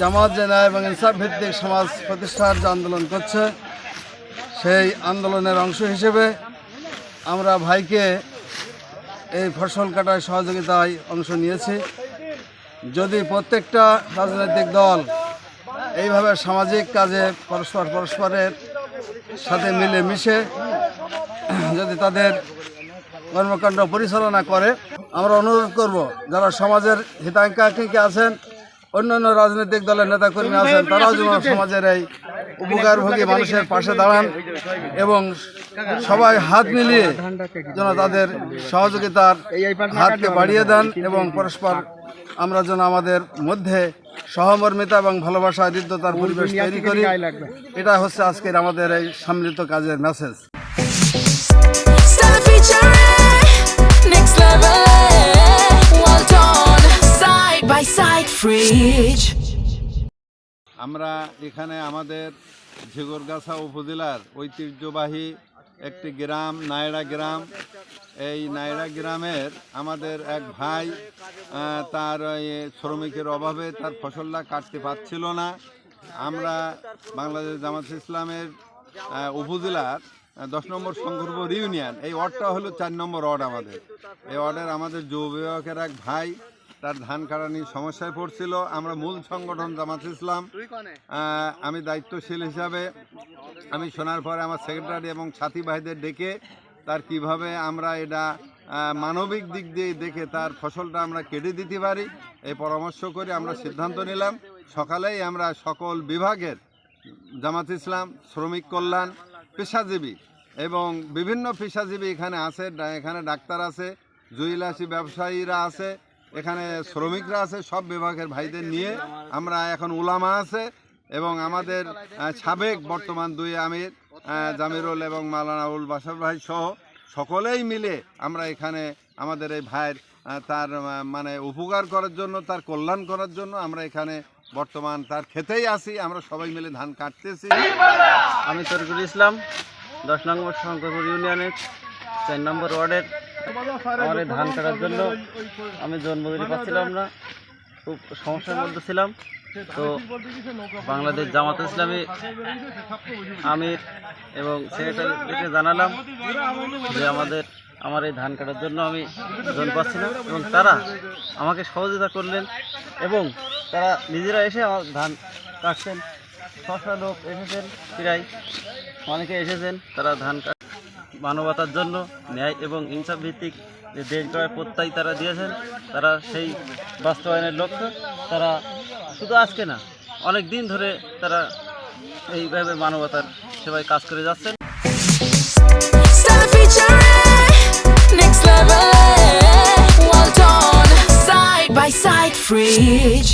জামাত জেনা এবং ইনসাফ ভিত্তিক সমাজ প্রতিষ্ঠার যে আন্দোলন করছে, সেই আন্দোলনের অংশ হিসেবে আমরা ভাইকে এই ফসল কাটায় সহযোগিতায় অংশ নিয়েছি। যদি প্রত্যেকটা রাজনৈতিক দল এইভাবে সামাজিক কাজে পরস্পর পরস্পরের সাথে মিলে মিশে যদি তাদের কর্মকাণ্ড পরিচালনা করে, আমরা অনুরোধ করব, যারা সমাজের হিতাকাঙ্ক্ষী আছেন অন্যান্য রাজনৈতিক দলের নেতাকর্মী আছেন তারাও যেন সমাজের এই উপকারভোগী মানুষের পাশে দাঁড়ান এবং সবাই হাত মিলিয়ে যেন তাদের সহযোগিতার হাতকে বাড়িয়ে দেন এবং পরস্পর আমরা যেন আমাদের মধ্যে সহমর্মিতা এবং ভালোবাসা হৃদ্যতার পরিবেশ তৈরি করি। এটা হচ্ছে আজকের আমাদের এই সম্মিলিত কাজের মেসেজ next level. আমরা এখানে আমাদের ঝিগরগাছা উপজেলার ঐতিহ্যবাহী একটি গ্রাম, নায়রা গ্রাম। এই নায়রা গ্রামের আমাদের এক ভাই তার শ্রমিকের অভাবে তার ফসলটা কাটতে পারছিল না। আমরা বাংলাদেশ জামাত ইসলামের উপজেলার দশ নম্বর সংকল্প ইউনিয়ন এই ওয়ার্ডটা হলো চার নম্বর ওয়ার্ড আমাদের। এই ওয়ার্ডের আমাদের যুব বিভাগের এক ভাই তার ধান কাটা নিয়ে সমস্যায় পড়ছিল। আমরা মূল সংগঠন জামাত ইসলাম। আমি দায়িত্বশীল হিসাবে আমি শোনার পরে আমার সেক্রেটারি এবং সাথী ভাইদের ডেকে তার কীভাবে আমরা এটা মানবিক দিক দিয়ে দেখে তার ফসলটা আমরা কেটে দিতে পারি এই পরামর্শ করে আমরা সিদ্ধান্ত নিলাম। সকালেই আমরা সকল বিভাগের জামাত ইসলাম শ্রমিক কল্যাণ পেশাজীবী এবং বিভিন্ন পেশাজীবী এখানে আছে এখানে ডাক্তার আছে জুইলাসী ব্যবসায়ীরা আছে এখানে শ্রমিকরা আছে, সব বিভাগের ভাইদের নিয়ে আমরা এখন উলামা আছে এবং আমাদের সাবেক বর্তমান দুই আমির জামিরুল এবং মালানাউল বাসার ভাই সহ সকলেই মিলে আমরা এখানে আমাদের এই ভাইয়ের তার মানে উপকার করার জন্য, তার কল্যাণ করার জন্য আমরা এখানে বর্তমান তার খেতেই আসি, আমরা সবাই মিলে ধান কাটতেছি। আমি তরিকুল ইসলাম, দশ নম্বর শঙ্করপুর ইউনিয়নের চার নম্বর ওয়ার্ডের আমার এই ধান কাটার জন্য আমি জন্মদিনে পাচ্ছিলাম না। খুব সমস্যার মধ্যে ছিলাম। তো বাংলাদেশ জামাত ইসলামী আমির এবং সেক্রেটারিকে জানালাম যে আমাদের, আমার এই ধান কাটার জন্য আমি জন পাচ্ছি না এবং তারা আমাকে সহযোগিতা করলেন এবং তারা নিজেরা এসে আমার ধান কাটছেন। ছশো লোক এসেছেন, প্রায় অনেকে এসেছেন, তারা ধান কাট মানবতার জন্য ন্যায় এবং ইনসাফ ভিত্তিক যে দেশ গড়ার প্রত্যয় তারা দিয়েছেন, তারা সেই বাস্তবায়নের লক্ষ্য তারা শুধু আজকে না, অনেক দিন ধরে তারা এইভাবে মানবতার সেবায় কাজ করে যাচ্ছেন fridge.